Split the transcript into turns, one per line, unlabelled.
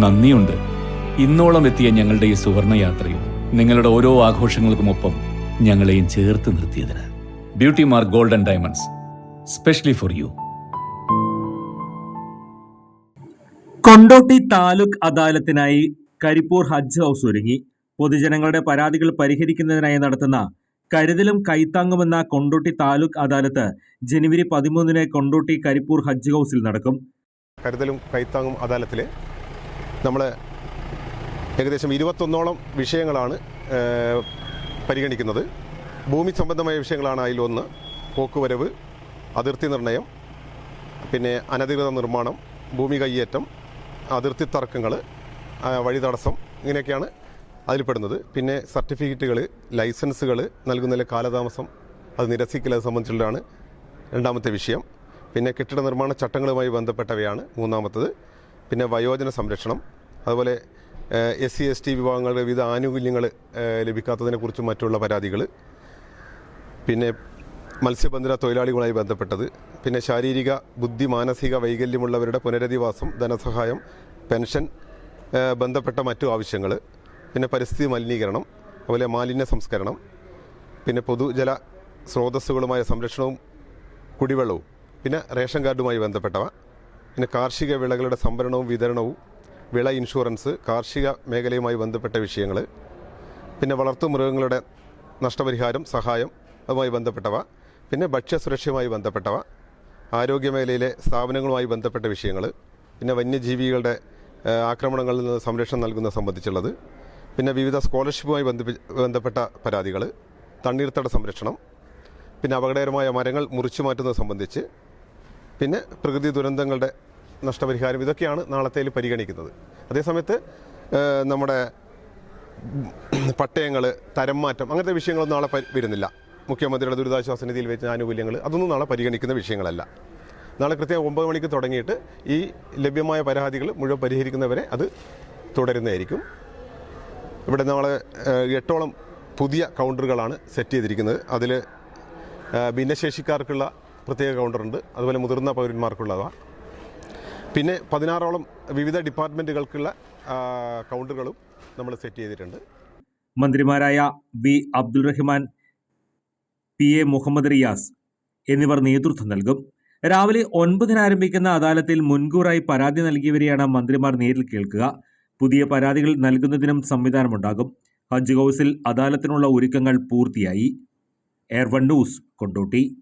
നന്ദിയുണ്ട്. ഇന്നോളം എത്തിയ ഞങ്ങളുടെ ഈ സുവർണ യാത്രയിൽ നിങ്ങളുടെ ഓരോ ആഘോഷങ്ങൾക്കുമൊപ്പം ഞങ്ങളെയും ചേർത്ത് നിർത്തിയതിന്. Beauty mark golden diamonds specially for you
Kondotty taluk അദാലത്തിനായി Karipur Hajj house ഒരുങ്ങി. പൊതുജനങ്ങളുടെ പരാതികൾ പരിഹരിക്കുന്നതിനായി നടത്തുന്ന കരുതലും കൈത്താങ്ങുമെന്ന കൊണ്ടോട്ടി താലൂക്ക് അദാലത്ത് ജനുവരി പതിമൂന്നിന് കൊണ്ടോട്ടി കരിപ്പൂർ ഹജ്ജ് ഹൗസിൽ നടക്കും.
കരുതലും കൈത്താങ്ങും അദാലത്തിൽ നമ്മൾ ഏകദേശം ഇരുപത്തൊന്നോളം വിഷയങ്ങളാണ് പരിഗണിക്കുന്നത്. ഭൂമി സംബന്ധമായ വിഷയങ്ങളാണ് അതിലൊന്ന് പോക്കുവരവ് അതിർത്തി നിർണയം പിന്നെ അനധികൃത നിർമ്മാണം ഭൂമി കയ്യേറ്റം അതിർത്തി തർക്കങ്ങൾ വഴി തടസ്സം ഇങ്ങനെയൊക്കെയാണ് അതിൽപ്പെടുന്നത്. പിന്നെ സർട്ടിഫിക്കറ്റുകൾ ലൈസൻസുകൾ നൽകുന്നതിലെ കാലതാമസം അത് നിരസിക്കൽ അത് സംബന്ധിച്ചുള്ളതാണ് രണ്ടാമത്തെ വിഷയം. പിന്നെ കെട്ടിട നിർമ്മാണ ചട്ടങ്ങളുമായി ബന്ധപ്പെട്ടവയാണ് മൂന്നാമത്തത്. പിന്നെ വയോജന സംരക്ഷണം അതുപോലെ എസ് സി എസ് ടി വിഭാഗങ്ങളുടെ വിവിധ ആനുകൂല്യങ്ങൾ ലഭിക്കാത്തതിനെക്കുറിച്ചും മറ്റുള്ള പരാതികൾ പിന്നെ മത്സ്യബന്ധന തൊഴിലാളികളുമായി ബന്ധപ്പെട്ടത്. പിന്നെ ശാരീരിക ബുദ്ധി മാനസിക വൈകല്യമുള്ളവരുടെ പുനരധിവാസം ധനസഹായം പെൻഷൻ ബന്ധപ്പെട്ട മറ്റു ആവശ്യങ്ങൾ പിന്നെ പരിസ്ഥിതി മലിനീകരണം അതുപോലെ മാലിന്യ സംസ്കരണം. പിന്നെ പൊതുജല സ്രോതസ്സുകളുമായ സംരക്ഷണവും കുടിവെള്ളവും. പിന്നെ റേഷൻ കാർഡുമായി ബന്ധപ്പെട്ടവ. പിന്നെ കാർഷിക വിളകളുടെ സംഭരണവും വിതരണവും വിള ഇൻഷുറൻസ് കാർഷിക മേഖലയുമായി ബന്ധപ്പെട്ട വിഷയങ്ങൾ പിന്നെ വളർത്തു മൃഗങ്ങളുടെ നഷ്ടപരിഹാരം സഹായം അതുമായി ബന്ധപ്പെട്ടവ പിന്നെ ഭക്ഷ്യസുരക്ഷയുമായി ബന്ധപ്പെട്ടവ ആരോഗ്യമേഖലയിലെ സ്ഥാപനങ്ങളുമായി ബന്ധപ്പെട്ട വിഷയങ്ങൾ പിന്നെ വന്യജീവികളുടെ ആക്രമണങ്ങളിൽ നിന്ന് സംരക്ഷണം നൽകുന്ന സംബന്ധിച്ചുള്ളത് പിന്നെ വിവിധ സ്കോളർഷിപ്പുമായി ബന്ധപ്പെട്ട പരാതികൾ തണ്ണീർത്തട സംരക്ഷണം പിന്നെ അപകടകരമായ മരങ്ങൾ മുറിച്ചു മാറ്റുന്നത് സംബന്ധിച്ച് പിന്നെ പ്രകൃതി ദുരന്തങ്ങളുടെ നഷ്ടപരിഹാരം ഇതൊക്കെയാണ് നാളത്തേൽ പരിഗണിക്കുന്നത്. അതേസമയത്ത് നമ്മുടെ പട്ടയങ്ങൾ തരം മാറ്റം അങ്ങനത്തെ വിഷയങ്ങളൊന്നും നാളെ വരുന്നില്ല. മുഖ്യമന്ത്രിയുടെ ദുരിതാശ്വാസ നിധിയിൽ വെച്ച ആനുകൂല്യങ്ങൾ അതൊന്നും നാളെ പരിഗണിക്കുന്ന വിഷയങ്ങളല്ല. നാളെ കൃത്യം ഒമ്പത് മണിക്ക് തുടങ്ങിയിട്ട് ഈ ലഭ്യമായ പരാതികൾ മുഴുവൻ പരിഹരിക്കുന്നവരെ അത് തുടരുന്നതായിരിക്കും. ഇവിടെ നമ്മൾ എട്ടോളം പുതിയ കൗണ്ടറുകളാണ് സെറ്റ് ചെയ്തിരിക്കുന്നത്. അതിൽ ഭിന്നശേഷിക്കാർക്കുള്ള പ്രത്യേക കൗണ്ടറുണ്ട്. അതുപോലെ മുതിർന്ന പൗരന്മാർക്കുള്ളവ പിന്നെ പതിനാറോളം വിവിധ ഡിപ്പാർട്ട്മെന്റുകൾക്കുള്ള കൗണ്ടറുകളും നമ്മൾ സെറ്റ് ചെയ്തിട്ടുണ്ട്.
മന്ത്രിമാരായ V. Abdul Rahman P. A. Muhammad Riyas എന്നിവർ നേതൃത്വം നൽകും. രാവിലെ ഒൻപതിന് ആരംഭിക്കുന്ന അദാലത്തിൽ മുൻകൂറായി പരാതി നൽകിയവരെയാണ് മന്ത്രിമാർ നേരിൽ കേൾക്കുക. പുതിയ പരാതികൾ നൽകുന്നതിനും സംവിധാനമുണ്ടാകും. ഹജ്ജ് ഹൗസിൽ അദാലത്തിനുള്ള ഒരുക്കങ്ങൾ പൂർത്തിയായി. Air one news Kondotty.